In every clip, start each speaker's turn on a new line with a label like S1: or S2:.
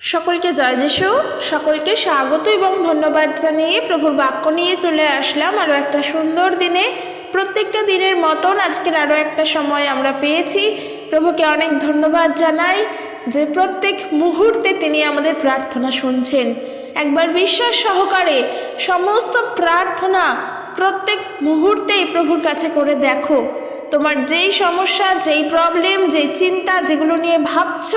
S1: সকলকে জয় যিশু। সকলকে স্বাগত এবং ধন্যবাদ জানিয়ে প্রভুর বাক্য নিয়ে চলে আসলাম। আরও একটা সুন্দর দিনে, প্রত্যেকটা দিনের মতন আজকের আরও একটা সময় আমরা পেয়েছি। প্রভুকে অনেক ধন্যবাদ জানাই যে প্রত্যেক মুহূর্তে তিনি আমাদের প্রার্থনা শুনছেন। একবার বিশ্বাস সহকারে সমস্ত প্রার্থনা প্রত্যেক মুহূর্তেই প্রভুর কাছে করে দেখো। তোমার যেই সমস্যা, যেই প্রবলেম যেই চিন্তা, যেগুলো নিয়ে ভাবছ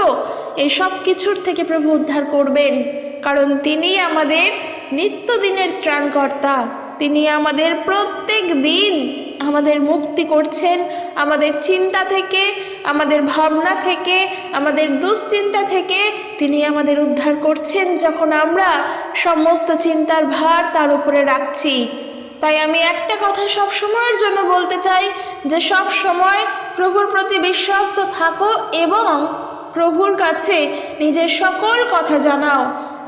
S1: এই সব কিছুর থেকে প্রভু উদ্ধার করবেন। কারণ তিনি আমাদের নিত্যদিনের ত্রাণকর্তা। তিনি আমাদের প্রত্যেক দিন আমাদের মুক্তি করছেন। আমাদের চিন্তা থেকে, আমাদের ভাবনা থেকে, আমাদের দুশ্চিন্তা থেকে তিনি আমাদের উদ্ধার করছেন যখন আমরা সমস্ত চিন্তার ভার তার উপরে রাখছি। তাই আমি একটা কথা সব সময়ের জন্য বলতে চাই যে সব সময় প্রভুর প্রতি বিশ্বস্ত থাকো এবং প্রভুর কাছে নিজের সকল কথা জানাও।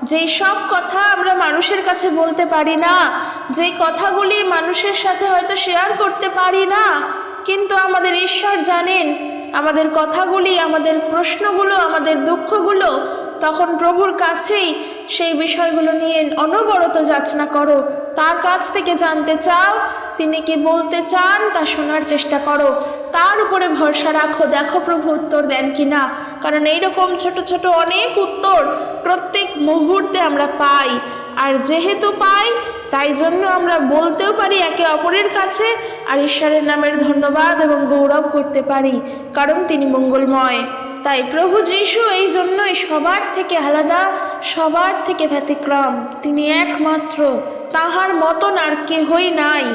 S1: যেই সব কথা আমরা মানুষের কাছে বলতে পারি না, যেই কথাগুলি মানুষের সাথে হয়তো শেয়ার করতে পারি না, কিন্তু আমাদের ঈশ্বর জানেন, আমাদের কথাগুলি, আমাদের প্রশ্নগুলো, আমাদের দুঃখগুলো, তখন প্রভুর কাছেই সেই বিষয়গুলো নিয়ে অনবরত যাচনা করো। তার কাছ থেকে জানতে চাও তিনি কি বলতে চান তা শোনার চেষ্টা করো। তার উপরে ভরসা রাখো। দেখো প্রভু উত্তর দেন কি না কারণ এইরকম ছোট ছোট অনেক উত্তর প্রত্যেক মুহূর্তে আমরা পাই। আর যেহেতু পাই, তাই জন্য আমরা বলতেও পারি একে অপরের কাছে আর ঈশ্বরের নামের ধন্যবাদ এবং গৌরব করতে পারি, কারণ তিনি মঙ্গলময়। তাই প্রভু যিশু এই জন্যই সবার থেকে আলাদা, সবার থেকে ব্যতিক্রম। তিনি একমাত্র। তাহার মতন আর কেহই নাই।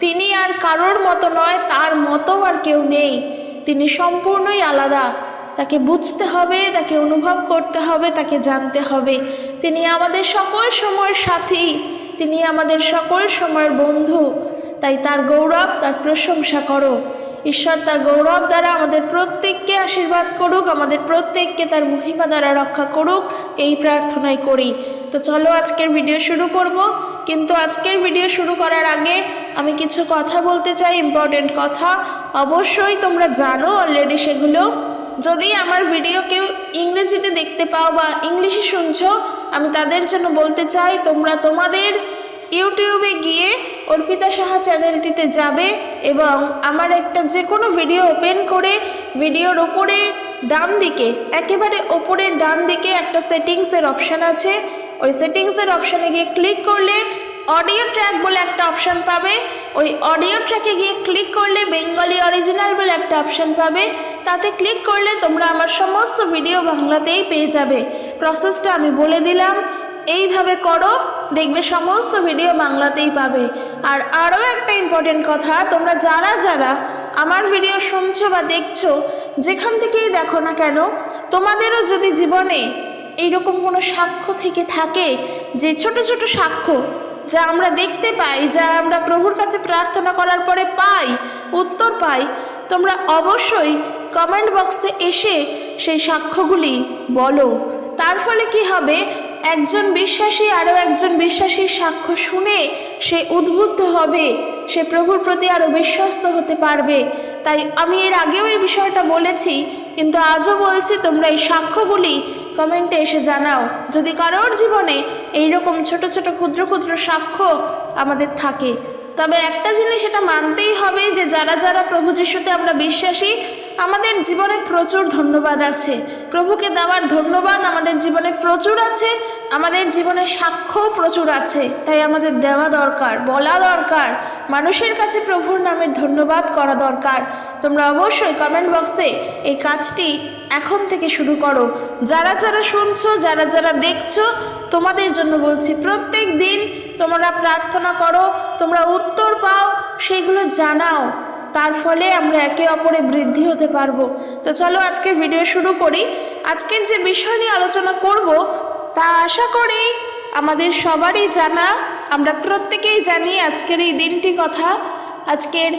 S1: তিনি আর কারোর মতো নয়, তার মতো আর কেউ নেই। তিনি সম্পূর্ণই আলাদা। তাকে বুঝতে হবে, তাকে অনুভব করতে হবে, তাকে জানতে হবে। তিনি আমাদের সকল সময়ের সাথী। তিনি আমাদের সকল সময়ের বন্ধু। তাই তার গৌরব, তার প্রশংসা করো। ঈশ্বর তার গৌরব দ্বারা আমাদের প্রত্যেককে আশীর্বাদ করুক, আমাদের প্রত্যেককে তার মহিমা দ্বারা রক্ষা করুক, এই প্রার্থনাই করি। তো চলো আজকের ভিডিও শুরু করব। কিন্তু আজকের ভিডিও শুরু করার আগে আমি কিছু কথা বলতে চাই ইম্পর্টেন্ট কথা। অবশ্যই তোমরা জানো অলরেডি সেগুলো। যদি আমার ভিডিও কেউ ইংরেজিতে দেখতে পাও বা ইংলিশে শুনছো, আমি তাদের জন্য বলতে চাই, তোমরা তোমাদের ইউটিউবে গিয়ে অর্পিতা সাহা চ্যানেলটিতে যাবে এবং আমার একটা যে কোনো ভিডিও ওপেন করে ভিডিওর ওপরে ডান দিকে, একেবারে ওপরের ডান দিকে একটা সেটিংসের অপশান আছে। ওই সেটিংসের অপশানে গিয়ে ক্লিক করলে অডিও ট্র্যাক বলে একটা অপশান পাবে। ওই অডিও ট্র্যাকে গিয়ে ক্লিক করলে বেঙ্গলি অরিজিনাল বলে একটা অপশান পাবে। তাতে ক্লিক করলে তোমরা আমার সমস্ত ভিডিও বাংলাতেই পেয়ে যাবে। প্রসেসটা আমি বলে দিলাম। এইভাবে করো, দেখবে সমস্ত ভিডিও বাংলাতেই পাবে। আর আরও একটা ইম্পর্টেন্ট কথা, তোমরা যারা যারা আমার ভিডিও শুনছো বা দেখছ, যেখান থেকেই দেখো না কেন, তোমাদেরও যদি জীবনে এইরকম কোনো সাক্ষ্য থেকে থাকে যে ছোট ছোট সাক্ষ্য যা আমরা দেখতে পাই, যা আমরা প্রভুর কাছে প্রার্থনা করার পরে পাই, উত্তর পাই, তোমরা অবশ্যই কমেন্ট বক্সে এসে সেই সাক্ষ্যগুলি বলো। তার ফলে কি হবে? একজন বিশ্বাসী আরও একজন বিশ্বাসীর সাক্ষ্য শুনে সে উদ্বুদ্ধ হবে, সে প্রভুর প্রতি আরও বিশ্বস্ত হতে পারবে। তাই আমি এর আগেও এই বিষয়টা বলেছি, কিন্তু আজও বলছি তোমরা এই সাক্ষ্যগুলি কমেন্টে এসে জানাও, যদি কারোর জীবনে এই রকম ছোট ছোট ক্ষুদ্র ক্ষুদ্র সাক্ষ্য আমাদের থাকে। তবে একটা জিনিস এটা মানতেই হবে যে যারা যারা প্রভু যিশুতে আমরা বিশ্বাসী, আমাদের জীবনে প্রচুর ধন্যবাদ আছে। প্রভুকে দেওয়ার ধন্যবাদ আমাদের জীবনে প্রচুর আছে, আমাদের জীবনে সাক্ষ্যও প্রচুর আছে। তাই আমাদের দেওয়া দরকার, বলা দরকার, মানুষের কাছে প্রভুর নামের ধন্যবাদ করা দরকার। তোমরা অবশ্যই কমেন্ট বক্সে এই কাজটি এখন থেকে শুরু করো। যারা যারা শুনছো, যারা যারা দেখছ, তোমাদের জন্য বলছি প্রত্যেক দিন তোমরা প্রার্থনা করো, তোমরা উত্তর পাও, সেগুলো জানাও। তার ফলে আমরা একে অপরে বৃদ্ধি হতে পারব। তো চলো আজকের ভিডিও শুরু করি। আজকের যে বিষয় নিয়ে আলোচনা করব, তা আশা করি আমাদের সবারই জানা। আমরা প্রত্যেকেই জানি আজকের এই দিনটি কথা। আজকের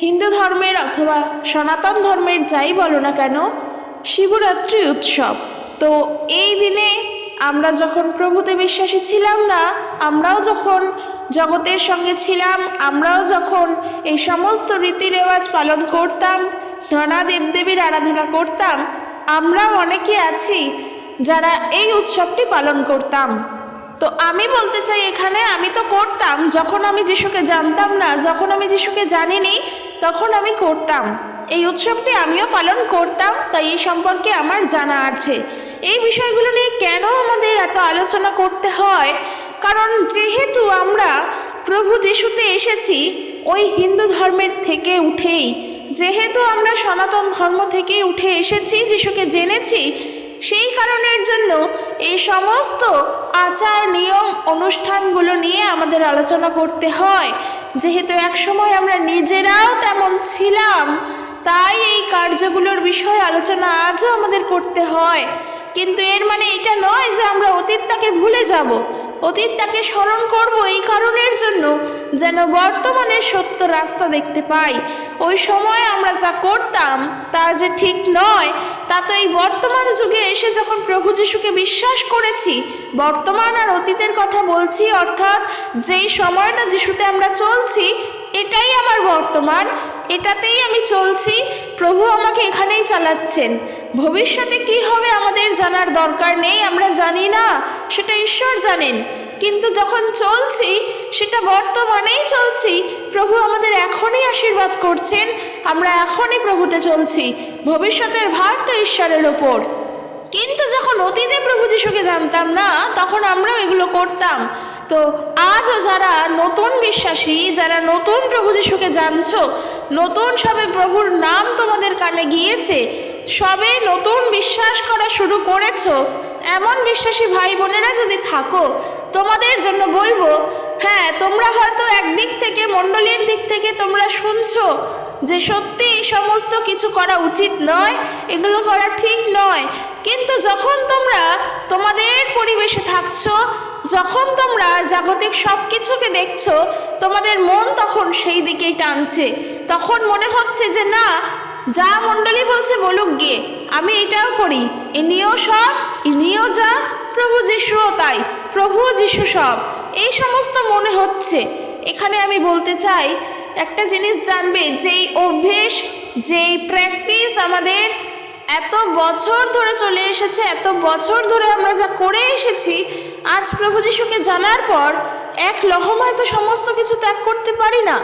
S1: হিন্দু ধর্মের অথবা সনাতন ধর্মের যাই বলো না কেন শিবরাত্রি উৎসব। তো এই দিনে আমরা যখন প্রভুতে বিশ্বাসী ছিলাম না, আমরাও যখন জগতের সঙ্গে ছিলাম, আমরাও যখন এই সমস্ত রীতি রেওয়াজ পালন করতাম, নানা দেবদেবীর আরাধনা করতাম, আমরাও অনেকে আছি যারা এই উৎসবটি পালন করতাম। তো আমি বলতে চাই এখানে আমি তো করতাম, যখন আমি যিশুকে জানতাম না, যখন আমি যিশুকে জানিনি, তখন আমি করতাম। এই উৎসবটি আমিও পালন করতাম, তাই এই সম্পর্কে আমার জানা আছে। এই বিষয়গুলো নিয়ে কেন আমাদের এত আলোচনা করতে হয়? কারণ যেহেতু আমরা প্রভু যিশুতে এসেছি, ওই হিন্দু ধর্মের থেকে উঠেই, যেহেতু আমরা সনাতন ধর্ম থেকে উঠে এসেছি, যিশুকে জেনেছি, সেই কারণের জন্য এই সমস্ত আচার, নিয়ম, অনুষ্ঠানগুলো নিয়ে আমাদের আলোচনা করতে হয়। যেহেতু একসময় আমরা নিজেরাও তেমন ছিলাম তাই এই কার্যগুলোর বিষয়ে আলোচনা আজও আমাদের করতে হয়। কিন্তু এর মানে এটা নয় যে আমরা অতীতটাকে ভুলে যাব। অতীতটাকে স্মরণ করব এই কারণের জন্য যেন বর্তমানের সত্য রাস্তা দেখতে পাই। ওই সময় আমরা যা করতাম তা যে ঠিক নয়, তা তো এই বর্তমান যুগে এসে যখন প্রভু যিশুকে বিশ্বাস করেছি, বর্তমান আর অতীতের কথা বলছি, অর্থাৎ যেই সময়টা যিশুতে আমরা চলছি, এটাই আমার বর্তমান। এটাতেই আমি চলছি। প্রভু আমাকে এখানেই চালাচ্ছেন। ভবিষ্যতে কি হবে আমাদের জানার দরকার নেই, আমরা জানি না। সেটা ঈশ্বর জানেন। কিন্তু যখন চলছি, সেটা বর্তমানেই চলছি। প্রভু আমাদের এখনই আশীর্বাদ করছেন, আমরা এখনই প্রভুতে চলছি। ভবিষ্যতের ভার তো ঈশ্বরের ওপর। কিন্তু যখন অতীতে প্রভু যিশুকে জানতাম না, তখন আমরাও এগুলো করতাম। তো আজও যারা নতুন বিশ্বাসী, যারা নতুন প্রভু যিশুকে জানছ, নতুন সবে প্রভুর নাম তোমাদের কানে গিয়েছে, সবে নতুন বিশ্বাস করা শুরু করেছ, এমন বিশ্বাসী ভাই বোনেরা যদি থাকো, তোমাদের জন্য বলব হ্যাঁ তোমরা হয়তো একদিক থেকে, মণ্ডলীর দিক থেকে তোমরা শুনছো যে সত্যি এই সমস্ত কিছু করা উচিত নয়, এগুলো করা ঠিক নয়। কিন্তু যখন তোমরা তোমাদের পরিবেশে থাকছো, যখন তোমরা জাগতিক সব কিছুকে দেখছ, তোমাদের মন তখন সেই দিকেই টানছে। তখন মনে হচ্ছে যে, না, যা মণ্ডলী বলছে বলুক গিয়ে আমি এটাও করি। এ নিয়েও সব এ নিয়েও যা, প্রভু যিশুও তাই, প্রভু যিশু সব। এই সমস্ত মনে হচ্ছে। এখানে আমি বলতে চাই একটা জিনিস জানবে, যেই অভ্যেস, যেই প্র্যাকটিস আমাদের এত বছর ধরে চলে এসেছে, এত বছর ধরে আমরা যা করে এসেছি, আজ প্রভু যিশুকে জানার পর এক লহমায় তো সমস্ত কিছু ত্যাগ করতে পারি না।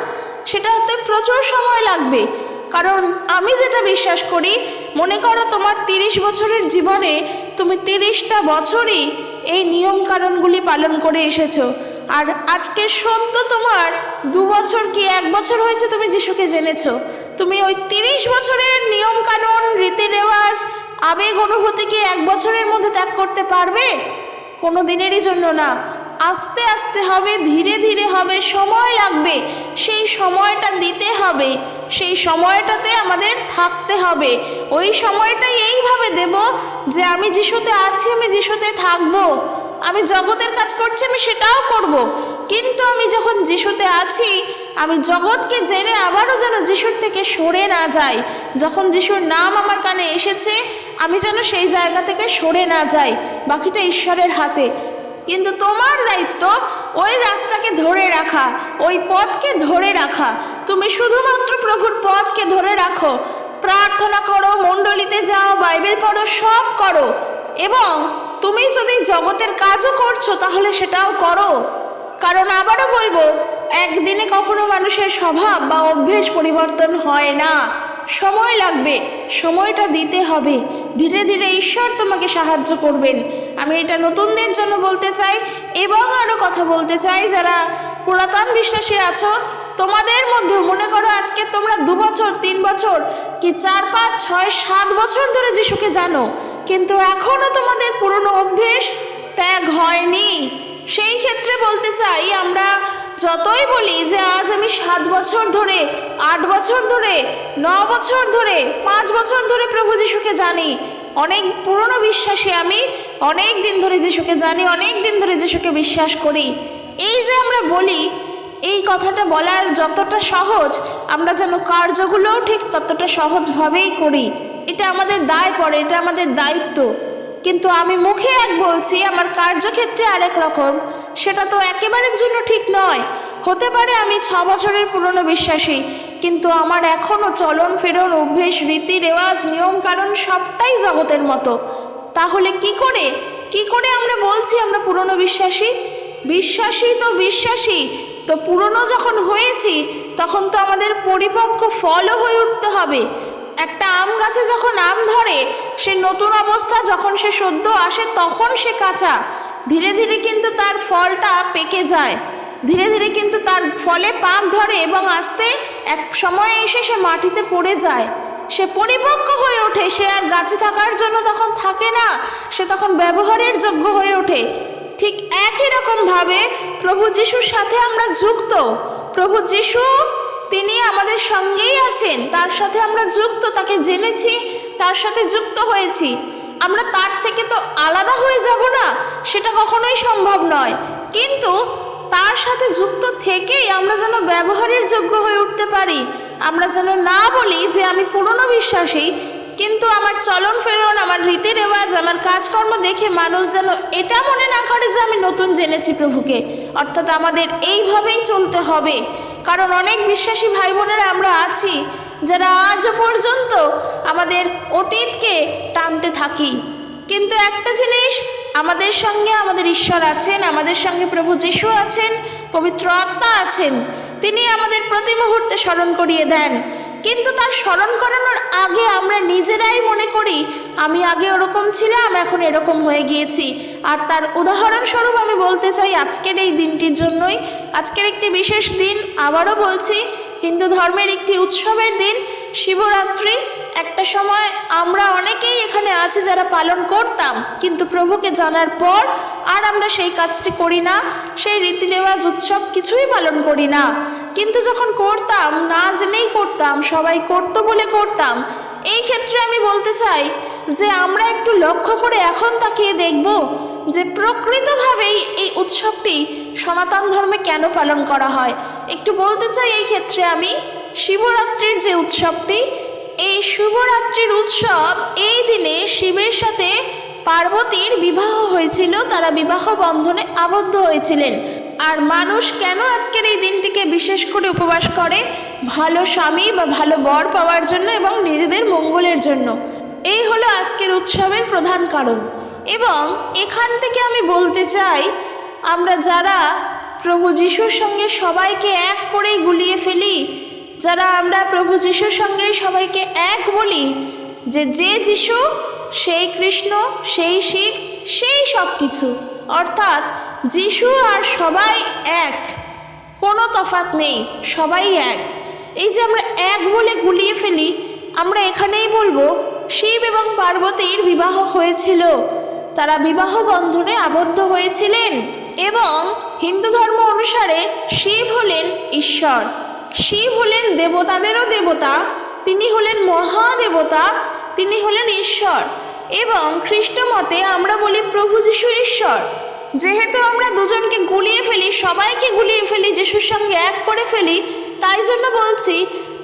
S1: সেটাতে প্রচুর সময় লাগবে। কারণ আমি যেটা বিশ্বাস করি, মনে করো তোমার তিরিশ বছরের জীবনে তুমি তিরিশটা বছরই এই নিয়ম কানুনগুলি পালন করে এসেছ। আর আজকে সদ্য তোমার, দু বছর কি এক বছর হয়েছে তুমি যিশুকে জেনেছো? তুমি ওই তিরিশ বছরের নিয়ম কানুন রীতি রেওয়াজ আবেগ অনুভূতি কি এক বছরের মধ্যে ত্যাগ করতে পারবে? কোনো দিনেরই জন্য না। আস্তে আস্তে হবে, ধীরে ধীরে হবে, সময় লাগবে। সেই সময়টা দিতে হবে। সেই সময়টাতে আমাদের থাকতে হবে। ওই সময়টাই এইভাবে দেব যে আমি যিশুতে আছি, আমি যিশুতে থাকব। আমি জগতের কাজ করছি, আমি সেটাও করব। কিন্তু আমি যখন যিশুতে আছি, আমি জগৎকে জেনে আবারও যেন যিশুর থেকে সরে না যাই। যখন যিশুর নাম আমার কানে এসেছে, আমি যেন সেই জায়গা থেকে সরে না যাই, বাকিটা ঈশ্বরের হাতে। কিন্তু তোমার দায়িত্ব ওই রাস্তাকে ধরে রাখা, ওই পথকে ধরে রাখা। তুমি শুধুমাত্র প্রভুর পথকে ধরে রাখো। প্রার্থনা করো, মণ্ডলীতে যাও, বাইবেল পড়ো, সব করো। এবং তুমি যদি জগতের কাজও করছ, তাহলে সেটাও করো। কারণ আবারও বলব, একদিনে কখনো মানুষের স্বভাব বা অভ্যেস পরিবর্তন হয় না। সময় লাগবে, সময়টা দিতে হবে। ধীরে ধীরে ঈশ্বর তোমাকে সাহায্য করবেন। আমি এটা নতুনদের জন্য বলতে চাই, এবং আরও কথা বলতে চাই, যারা পুরাতন বিশ্বাসী আছো, তোমাদের মধ্যে মনে করো আজকে তোমরা দু বছর, তিন বছর, কি চার, পাঁচ, ছয়, সাত বছর ধরে যিশুকে জানো। কিন্তু এখনও তোমাদের পুরনো অভ্যেস ত্যাগ হয়নি। সেই ক্ষেত্রে বলতে চাই, আমরা যতই বলি যে আজ আমি সাত বছর ধরে, আট বছর ধরে, ন বছর ধরে, পাঁচ বছর ধরে প্রভু যিশুকে জানি, অনেক পুরনো বিশ্বাসে আমি অনেক দিন ধরে যিশুকে জানি, অনেক দিন ধরে যিশুকে বিশ্বাস করি। এই যে আমরা বলি, এই কথাটা বলার যতটা সহজ, আমরা যেন কার্যগুলোও ঠিক ততটা সহজভাবেই করি। এটা আমাদের দায় পড়ে, এটা আমাদের দায়িত্ব। কিন্তু আমি মুখে এক বলছি, আমার কার্যক্ষেত্রে আরেক রকম। সেটা তো একেবারের জন্য ঠিক নয়। হতে পারে আমি ছ বছরের পুরনো বিশ্বাসী, কিন্তু আমার এখনও চলন ফেরন, অভ্যেস, রীতি, রেওয়াজ, নিয়ম, কারণ সবটাই জগতের মতো। তাহলে কি করে? কি করে আমরা বলছি আমরা পুরনো বিশ্বাসী? বিশ্বাসী তো বিশ্বাসী। তো পুরনো যখন হয়েছি, তখন তো আমাদের পরিপক্ক ফলও হয়ে উঠতে হবে। একটা আম গাছে যখন আম ধরে, সে নতুন অবস্থা যখন সে সদ্য আসে তখন সে কাঁচা। ধীরে ধীরে কিন্তু তার ফলটা পেকে যায়। ধীরে ধীরে কিন্তু তার ফলে পাক ধরে এবং আস্তে এক সময়ে এসে সে মাটিতে পড়ে যায়। সে পরিপক্ক হয়ে ওঠে, সে আর গাছে থাকার জন্য তখন থাকে না, সে তখন ব্যবহারের যোগ্য হয়ে ওঠে। ঠিক একই রকমভাবে প্রভু যিশুর সাথে আমরা যুক্ত। প্রভু যিশু তিনি আমাদের সঙ্গেই আছেন। তার সাথে আমরা যুক্ত, তাকে জেনেছি, তার সাথে যুক্ত হয়েছি। আমরা তার থেকে তো আলাদা হয়ে যাব না, সেটা কখনোই সম্ভব নয়। কিন্তু তার সাথে যুক্ত থেকেই আমরা যেন ব্যবহারের যোগ্য হয়ে উঠতে পারি। আমরা যেন না বলি যে আমি পুরনো বিশ্বাসী, কিন্তু আমার চলন ফেরন, আমার রীতি রেওয়াজ, আমার কাজকর্ম দেখে মানুষ যেন এটা মনে না করে যে আমি নতুন জেনেছি প্রভুকে। অর্থাৎ আমাদের এইভাবেই চলতে হবে। কারণ অনেক বিশ্বাসী ভাই বোনেরা আমরা আছি যারা আজ পর্যন্ত আমাদের অতীতকে টানতে থাকি। কিন্তু একটা জিনিস আমাদের সঙ্গে আমাদের ঈশ্বর আছেন, আমাদের সঙ্গে প্রভু যিশু আছেন, পবিত্র আত্মা আছেন, তিনি আমাদের প্রতি মুহূর্তে স্মরণ করিয়ে দেন। কিন্তু তার স্মরণ করানোর আগে আমরা নিজেরাই মনে করি, আমি আগে ওরকম ছিলাম, এখন এরকম হয়ে গিয়েছি। আর তার উদাহরণস্বরূপ আমি বলতে চাই, আজকের এই দিনটির জন্যই। আজকের একটি বিশেষ দিন, আবারও বলছি, হিন্দু ধর্মের একটি উৎসবের দিন, শিবরাত্রি। একটা সময় আমরা অনেকেই এখানে আছি যারা পালন করতাম, কিন্তু প্রভুকে জানার পর আর আমরা সেই কাজটি করি না, সেই রীতি রেওয়াজ উৎসব কিছুই পালন করি না। কিন্তু যখন করতাম, না জেনেই করতাম, সবাই করতো বলে করতাম, এই ক্ষেত্রে আমি বলতে চাই যে আমরা একটু লক্ষ্য করে এখন তাকিয়ে দেখব যে প্রকৃতভাবেই এই উৎসবটি সনাতন ধর্মে কেন পালন করা হয়। একটু বলতে চাই এই ক্ষেত্রে আমি, শিবরাত্রির যে উৎসবটি, এই শিবরাত্রির উৎসব এই দিনে শিবের সাথে পার্বতীর বিবাহ হয়েছিল, তারা বিবাহ বন্ধনে আবদ্ধ হয়েছিলেন। আর মানুষ কেন আজকের এই দিনটিকে বিশেষ করে উপবাস করে? ভালো স্বামী বা ভালো বর পাওয়ার জন্য এবং নিজেদের মঙ্গলের জন্য। এই হলো আজকের উৎসবের প্রধান কারণ। এবং এখান থেকে আমি বলতে চাই, আমরা যারা প্রভু যিশুর সঙ্গে সবাইকে এক করেই গুলিয়ে ফেলি, যারা আমরা প্রভু যিশুর সঙ্গে সবাইকে এক বলি, যে যে যিশু, সেই কৃষ্ণ, সেই শিব, সেই সব কিছু অর্থাৎ যিশু আর সবাই এক। কোনো তফাত নেই, সবাই এক। এই যে আমরা এক বলে গুলিয়ে ফেলি, আমরা এখানেই বলব, শিব এবং পার্বতীর বিবাহ হয়েছিল। তারা বিবাহ বন্ধনে আবদ্ধ হয়েছিলেন এবং হিন্দু ধর্ম অনুসারে শিব হলেন ঈশ্বর। শিব হলেন দেবতাদেরও দেবতা, তিনি হলেন মহাদেবতা, তিনি হলেন ঈশ্বর। এবং খ্রিস্ট মতে আমরা বলি প্রভু যিশু ঈশ্বর। যেহেতু আমরা দুজনকে গুলিয়ে ফেলি, সবাইকে গুলিয়ে ফেলি, যিশুর সঙ্গে এক করে ফেলি, তাই জন্য বলছি,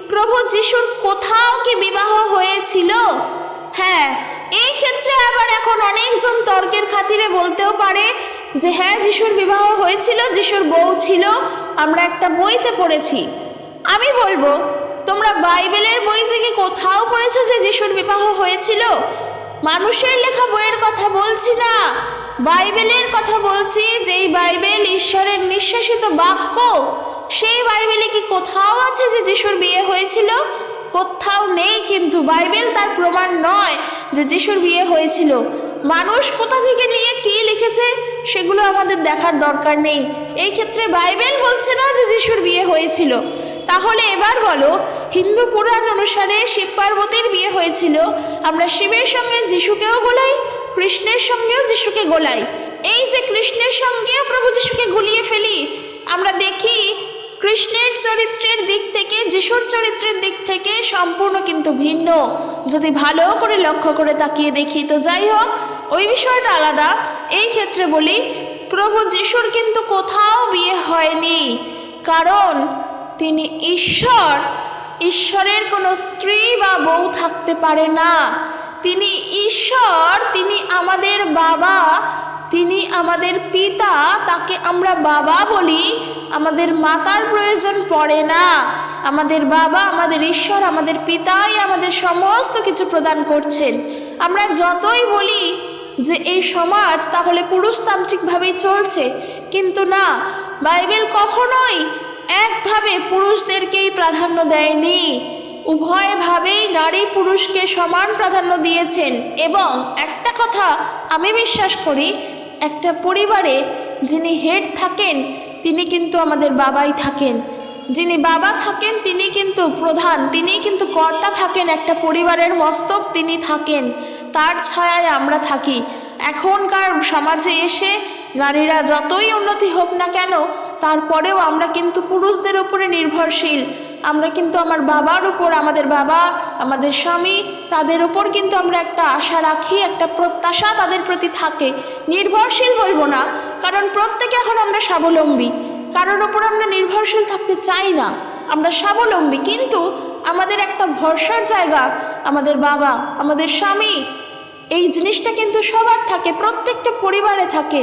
S1: প্রভু যিশুর কোথাও কি বিবাহ হয়েছিল? হ্যাঁ এই ক্ষেত্রে আবার এখন অনেকজন তর্কের খাতিরে বলতেও পারে যে হ্যাঁ যিশুর বিবাহ হয়েছিল, যিশুর বউ ছিল, আমরা একটা বইতে পড়েছি। আমি বলব, তোমরা বাইবেলের বই থেকে কোথাও পড়েছো যে, যিশুর বিবাহ হয়েছিল? মানুষের লেখা বইয়ের কথা বলছি না। বাইবেলের কথা বলছি, যেই বাইবেল ঈশ্বরের নিঃশ্বাসিত বাক্য, সেই বাইবেলে কি কোথাও আছে যে যিশুর বিয়ে হয়েছিল? কোথাও নেই, কিন্তু বাইবেল তার প্রমাণ নয় যে যিশুর বিয়ে হয়েছিল। মানুষ কোথা থেকে নিয়ে কি লিখেছে, সেগুলো আমাদের দেখার দরকার নেই। এই ক্ষেত্রে বাইবেল বলছে না যে যিশুর বিয়ে হয়েছিল। তাহলে এবার বলো, হিন্দু পুরাণ অনুসারে শিব পার্বতীর বিয়ে হয়েছিল, আমরা শিবের সঙ্গে যিশুকেও গোলাই কৃষ্ণের সঙ্গেও যিশুকে গোলাই। এই যে কৃষ্ণের সঙ্গেও প্রভু যিশুকে গুলিয়ে ফেলি, আমরা দেখি কৃষ্ণের চরিত্রের দিক থেকে, যিশুর চরিত্রের দিক থেকে সম্পূর্ণ কিন্তু ভিন্ন। যদি ভালো করে লক্ষ্য করে তাকিয়ে দেখি, তো যাই হোক, ওই বিষয়টা আলাদা। এই ক্ষেত্রে বলি, প্রভু যিশুর কিন্তু কোথাও বিয়ে হয়নি। কারণ তিনি ঈশ্বর। ঈশ্বরের কোনো স্ত্রী বা বউ থাকতে পারে না। তিনি ঈশ্বর, তিনি আমাদের বাবা, তিনি আমাদের পিতা, তাকে আমরা বাবা বলি। আমাদের মাতার প্রয়োজন পড়ে না। আমাদের বাবা, আমাদের ঈশ্বর, আমাদের পিতাই আমাদের সমস্ত কিছু প্রদান করছেন। আমরা যতই বলি যে এই সমাজ তাহলে পুরুষতান্ত্রিকভাবেই চলছে, কিন্তু না, বাইবেল কখনোই একভাবে পুরুষদেরকেই প্রাধান্য দেয়নি। উভয়ভাবেই নারী পুরুষকে সমান প্রাধান্য দিয়েছেন এবং একটা কথা আমি বিশ্বাস করি, একটা পরিবারে যিনি হেড থাকেন, তিনি কিন্তু আমাদের বাবাই থাকেন। যিনি বাবা থাকেন, তিনি কিন্তু প্রধান, তিনি কিন্তু কর্তা থাকেন, একটা পরিবারের মস্তক তিনি থাকেন। তার ছায়ায় আমরা থাকি। এখনকার সমাজে এসে নারীরা যতই উন্নতি হোক না কেন, তারপরেও আমরা কিন্তু পুরুষদের উপরে নির্ভরশীল। আমরা কিন্তু আমার বাবার উপর, আমাদের বাবা, আমাদের স্বামী, তাদের উপর কিন্তু আমরা একটা আশা রাখি, একটা প্রত্যাশা তাদের প্রতি থাকে। নির্ভরশীল বলব না, কারণ প্রত্যেকে এখন আমরা স্বাবলম্বী। কারোর ওপর আমরা নির্ভরশীল থাকতে চাই না, আমরা স্বাবলম্বী। কিন্তু আমাদের একটা ভরসার জায়গা, আমাদের বাবা, আমাদের স্বামী, এই জিনিসটা কিন্তু সবার থাকে, প্রত্যেকটা পরিবারে থাকে।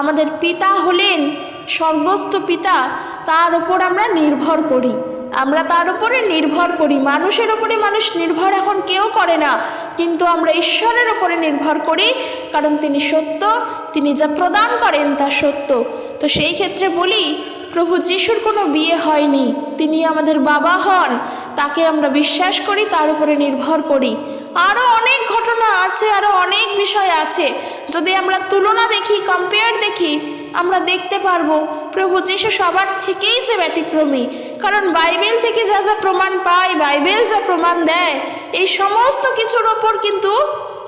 S1: আমাদের পিতা হলেন সর্বস্ত পিতা, তার উপর আমরা নির্ভর করি। আমরা তার উপরে নির্ভর করি। মানুষের উপরে মানুষ নির্ভর এখন কেউ করে না। কিন্তু আমরা ঈশ্বরের উপরে নির্ভর করি, কারণ তিনি সত্য, তিনি যা প্রদান করেন তা সত্য। তো সেই ক্ষেত্রে বলি, প্রভু যিশুর কোনো বিয়ে হয়নি, তিনি আমাদের বাবা হন, তাকে আমরা বিশ্বাস করি, তার উপরে নির্ভর করি। আরও অনেক ঘটনা আছে আরও অনেক বিষয় আছে। যদি আমরা তুলনা দেখি কম্পেয়ার দেখি আমরা দেখতে পারব। প্রভু যিশু সবার থেকেই যে ব্যতিক্রমী। কারণ বাইবেল থেকে যা যা প্রমাণ পায়, বাইবেল যা প্রমাণ দেয়, এই সমস্ত কিছুর ওপর কিন্তু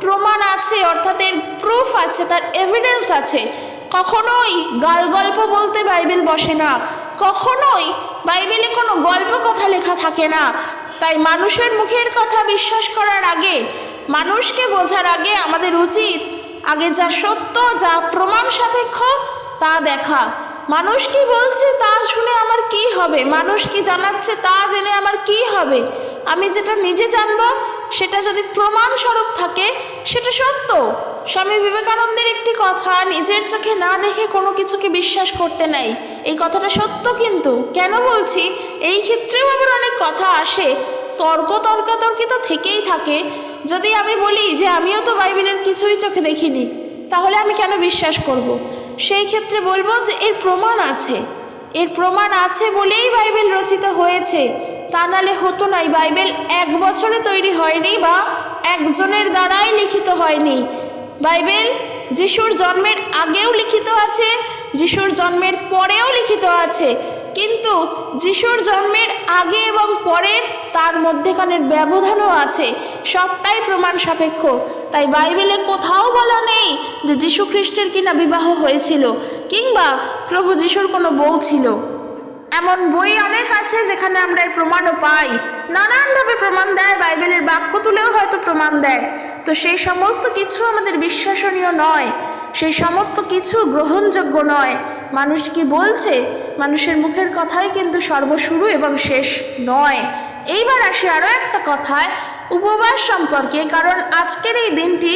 S1: প্রমাণ আছে, অর্থাৎ এর প্রুফ আছে, তার এভিডেন্স আছে। কখনোই গাল গল্প বলতে বাইবেল বসে না। কখনোই বাইবেলে কোনো গল্প কথা লেখা থাকে না। তাই মানুষের মুখের কথা বিশ্বাস করার আগে, মানুষকে বোঝার আগে আমাদের উচিত আগে যা সত্য, যা প্রমাণ সাপেক্ষ তা দেখা। মানুষ কি বলছে তা শুনে আমার কি হবে? মানুষ কি জানাচ্ছে তা জেনে আমার কি হবে? আমি যেটা নিজে জানব, সেটা যদি প্রমাণ স্বরূপ থাকে, সেটা সত্য। স্বামী বিবেকানন্দের একটি কথা, নিজের চোখে না দেখে কোনো কিছুকে বিশ্বাস করতে নাই। এই কথাটা সত্য কিন্তু। কেন বলছি? এই ক্ষেত্রেও আবার অনেক কথা আসে। তর্ক তর্কাতর্কি তো থেকেই থাকে। যদি আমি বলি যে আমিও তো বাইবেলের কিছুই চোখে দেখিনি, তাহলে আমি কেন বিশ্বাস করব। সেই ক্ষেত্রে বলব যে এর প্রমাণ আছে। এর প্রমাণ আছে বলেই বাইবেল রচিত হয়েছে। তা নালে হতো নাই বাইবেল এক বছরে তৈরি হয়নি বা একজনের দ্বারাই লিখিত হয়নি। বাইবেল যিশুর জন্মের আগেও লিখিত আছে, যিশুর জন্মের পরেও লিখিত আছে। কিন্তু যিশুর জন্মের আগে এবং পরের তার মধ্যেখানের ব্যবধানও আছে, সবটাই প্রমাণ সাপেক্ষ। তাই বাইবেলে কোথাও বলা নেই যে যিশু খ্রিস্টের কিনা বিবাহ হয়েছিল কিংবা প্রভু যিশুর কোনো বউ ছিল। এমন বই অনেক আছে যেখানে আমরা এর প্রমাণও পাই। নানানভাবে প্রমাণ দেয়, বাইবেলের বাক্য তুলেও হয়তো প্রমাণ দেয়। তো সেই সমস্ত কিছু আমাদের বিশ্বাসনীয় নয়। সেই সমস্ত কিছু গ্রহণযোগ্য নয়। মানুষ কি বলছে? মানুষের মুখের কথাই কিন্তু সর্বশুরু এবং শেষ নয়। এইবার আসি আরও একটা কথায় উপবাস সম্পর্কে, কারণ আজকের এই দিনটি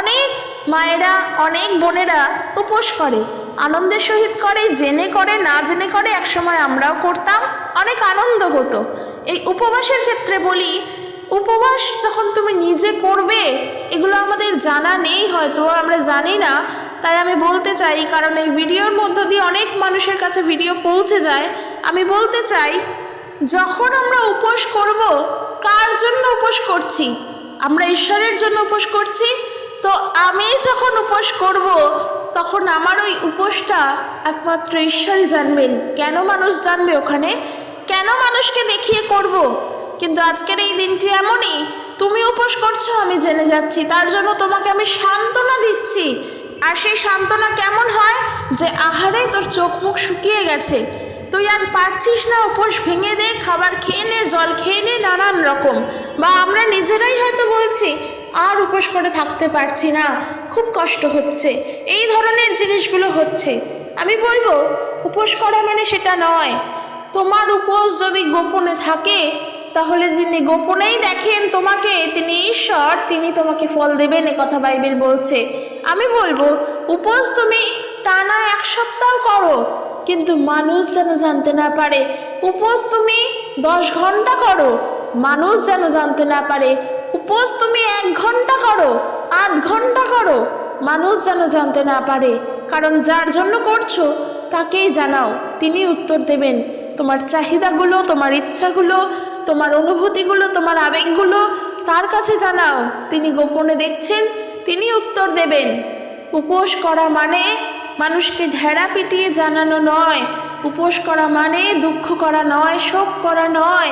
S1: অনেক মায়েরা, অনেক বোনেরা উপোস করে। আনন্দের সহিত করে, জেনে করে, না জেনে করে একসময় আমরাও করতাম। অনেক আনন্দ হতো। এই উপবাসের ক্ষেত্রে বলি, উপবাস যখন তুমি নিজে করবে, এগুলো আমাদের জানা নেই হয়তো, আমরা জানি না। তাই আমি বলতে চাই, কারণ এই ভিডিওর মধ্য দিয়ে অনেক মানুষের কাছে ভিডিও পৌঁছে যায়। আমি বলতে চাই যখন আমরা উপোস করব, কার জন্য উপোস করছি? আমরা ঈশ্বরের জন্য উপোস করছি? তো আমি যখন উপোস করব, তখন আমার ওই উপোসটা একমাত্র ঈশ্বরই জানবেন। কেন মানুষ জানবে ওখানে? কেন মানুষকে দেখিয়ে করব? কিন্তু আজকের এই দিনটি এমনই, তুমি উপোস করছ, আমি জেনে যাচ্ছি। তার জন্য তোমাকে আমি সান্ত্বনা দিচ্ছি। আর সেই সান্ত্বনা কেমন হয়? যে আহারে তোর চোখ মুখ শুকিয়ে গেছে। তুই আর পারছিস না উপোস ভেঙে দে, খাবার খেয়ে নে, জল খেয়ে নে, নানান রকম। বা আমরা নিজেরাই হয়তো বলছি, আর উপোস করে থাকতে পারছি না, খুব কষ্ট হচ্ছে। এই ধরনের জিনিসগুলো হচ্ছে। আমি বলব, উপোস করা মানে সেটা নয়। তোমার উপোস যদি গোপনে থাকে, তাহলে যিনি গোপনেই দেখেন তোমাকে, তিনি ঈশ্বর, তিনি তোমাকে ফল দেবেন, এ কথা বাইবেল বলছে। আমি বলব, উপোস তুমি টানা এক সপ্তাহ করো। কিন্তু মানুষ যেন জানতে না পারে, উপোস তুমি দশ ঘণ্টা করো। মানুষ যেন জানতে না পারে, উপোস তুমি এক ঘণ্টা করো, আধ ঘণ্টা করো। মানুষ যেন জানতে না পারে, কারণ যার জন্য করছ, তাকেই জানাও, তিনি উত্তর দেবেন। তোমার চাহিদাগুলো, তোমার ইচ্ছাগুলো, তোমার অনুভূতিগুলো, তোমার আবেগগুলো, তার কাছে জানাও। তিনি গোপনে দেখছেন, তিনি উত্তর দেবেন। উপোস করা মানে মানুষকে ঢেড়া পিটিয়ে জানানো নয়। উপোস করা মানে দুঃখ করা নয়, শোক করা নয়।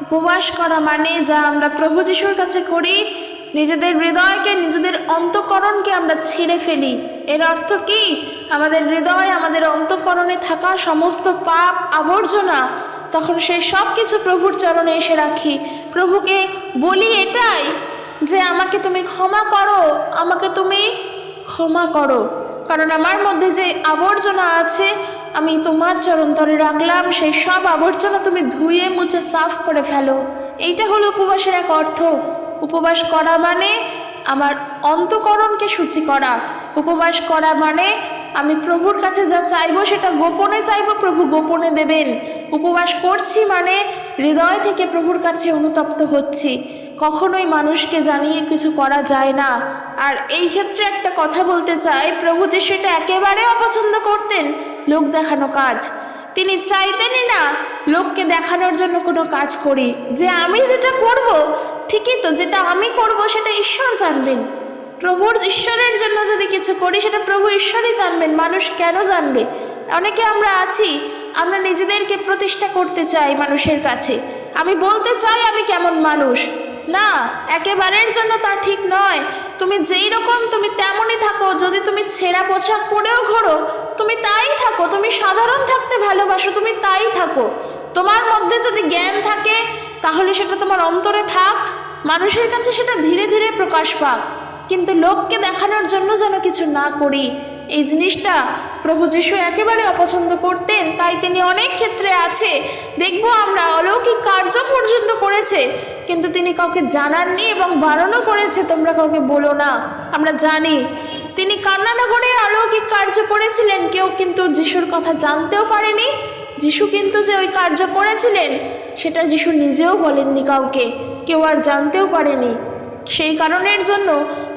S1: উপবাস করা মানে যা আমরা প্রভু যিশুর কাছে করি, নিজেদের হৃদয়কে, নিজেদের অন্তকরণকে আমরা ছিঁড়ে ফেলি। এর অর্থ কি? আমাদের হৃদয় আমাদের অন্তকরণে থাকা সমস্ত পাপ, আবর্জনা, তখন সেই সব কিছু প্রভুর চরণে এসে রাখি। প্রভুকে বলি এটাই যে, আমাকে তুমি ক্ষমা করো, আমাকে তুমি ক্ষমা করো। কারণ আমার মধ্যে যে আবর্জনা আছে, আমি তোমার চরণতরে রাখলাম, সেই সব আবর্জনা তুমি ধুয়ে মুছে সাফ করে ফেলো। এইটা হলো উপবাসের এক অর্থ। উপবাস করা মানে আমার অন্তকরণকে সূচি করা। উপবাস করা মানে আমি প্রভুর কাছে যা চাইব সেটা গোপনে চাইব, প্রভু গোপনে দেবেন। উপবাস করছি মানে হৃদয় থেকে প্রভুর কাছে অনুতপ্ত হচ্ছি। কখনোই মানুষকে জানিয়ে কিছু করা যায় না। আর এই ক্ষেত্রে একটা কথা বলতে চাই, প্রভু যে সেটা একেবারে অপছন্দ করতেন, লোক দেখানো কাজ। তিনি চাইতেনই না লোককে দেখানোর জন্য কোনো কাজ করি। যে আমি যেটা করব, ঠিকই তো, যেটা আমি করব সেটা ঈশ্বর জানবেন। প্রভুর ঈশ্বরের জন্য যদি কিছু করি, সেটা প্রভু ঈশ্বরই জানবেন, মানুষ কেন জানবে? অনেকে আমরা আছি, আমরা নিজেদেরকে প্রতিষ্ঠা করতে চাই মানুষের কাছে। আমি বলতে চাই আমি কেমন মানুষ। না, একেবারের জন্য তা ঠিক নয়। তুমি যেই রকম, তুমি তেমনই থাকো। যদি তুমি ছেঁড়া পোশাক পরেও ঘোরো, তুমি তাই থাকো। তুমি সাধারণ থাকতে ভালোবাসো, তুমি তাই থাকো। তোমার মধ্যে যদি জ্ঞান থাকে, তাহলে সেটা তোমার অন্তরে থাক। মানুষের কাছে সেটা ধীরে ধীরে প্রকাশ পাক। কিন্তু লোককে দেখানোর জন্য যেন কিছু না করি। এই জিনিসটা প্রভু যিশু একেবারে অপছন্দ করতেন, তাই তিনি অনেক ক্ষেত্রে আছে। দেখব আমরা, অলৌকিক কার্য পর্যন্ত করেছে, কিন্তু তিনি কাউকে জানাননি এবং বারণও করেছে, তোমরা কাউকে বলো না। আমরা জানি, তিনি কান্নানগরে অলৌকিক কার্য করেছিলেন, কেউ কিন্তু যিশুর কথা জানতেও পারেনি। যিশু কিন্তু যে ওই কার্য করেছিলেন, সেটা যিশু নিজেও বলেননি কাউকে, কেউ আর জানতেও পারেনি। সেই কারণের জন্য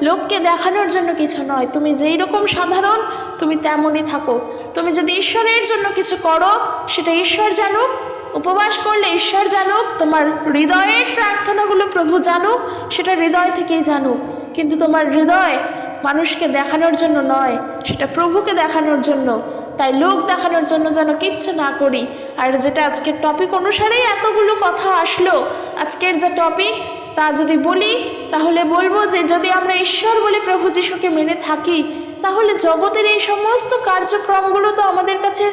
S1: লোককে দেখানোর জন্য কিছু নয়, তুমি যেই রকম সাধারণ, তুমি তেমনই থাকো। তুমি যদি ঈশ্বরের জন্য কিছু করো, সেটা ঈশ্বর জানুক উপবাস করলে ঈশ্বর জানুক, তোমার হৃদয়ের প্রার্থনাগুলো প্রভু জানুক, সেটা হৃদয় থেকেই জানুক। কিন্তু তোমার হৃদয় মানুষকে দেখানোর জন্য নয়, সেটা প্রভুকে দেখানোর জন্য। তাই লোক দেখানোর জন্য যেন কিচ্ছু না করি। আর যেটা আজকের টপিক অনুসারেই এতগুলো কথা আসলো, আজকের যে টপিক তা যদি বলি, তাহলে বলব যে যদি আমরা ঈশ্বর বলে প্রভু যিশুকে মেনে থাকি, তাহলে জগতের এই সমস্ত কার্যক্রমগুলো তো আমাদের কাছে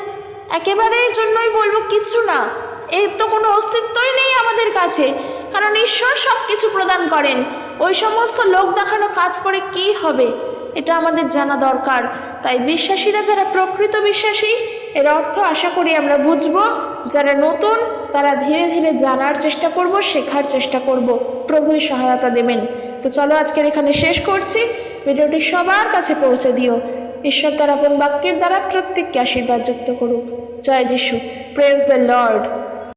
S1: একেবারের জন্যই বলব কিছু না। এর তো কোনো অস্তিত্বই নেই আমাদের কাছে। কারণ ঈশ্বর সব কিছু প্রদান করেন। ওই সমস্ত লোক দেখানো কাজ করে কি হবে? এটা আমাদের জানা দরকার। তাই বিশ্বাসীরা যারা প্রকৃত বিশ্বাসী, এর অর্থ আশা করি আমরা বুঝব, যারা নতুন, তারা ধীরে ধীরে জানার চেষ্টা করব, শেখার চেষ্টা করব। প্রভুই সহায়তা দেবেন। তো চলো আজকের এখানে শেষ করছি। ভিডিওটি সবার কাছে পৌঁছে দিও। ঈশ্বর তার আপন বাক্যের দ্বারা প্রত্যেককে আশীর্বাদ যুক্ত করুক। জয় যিশু। Praise the Lord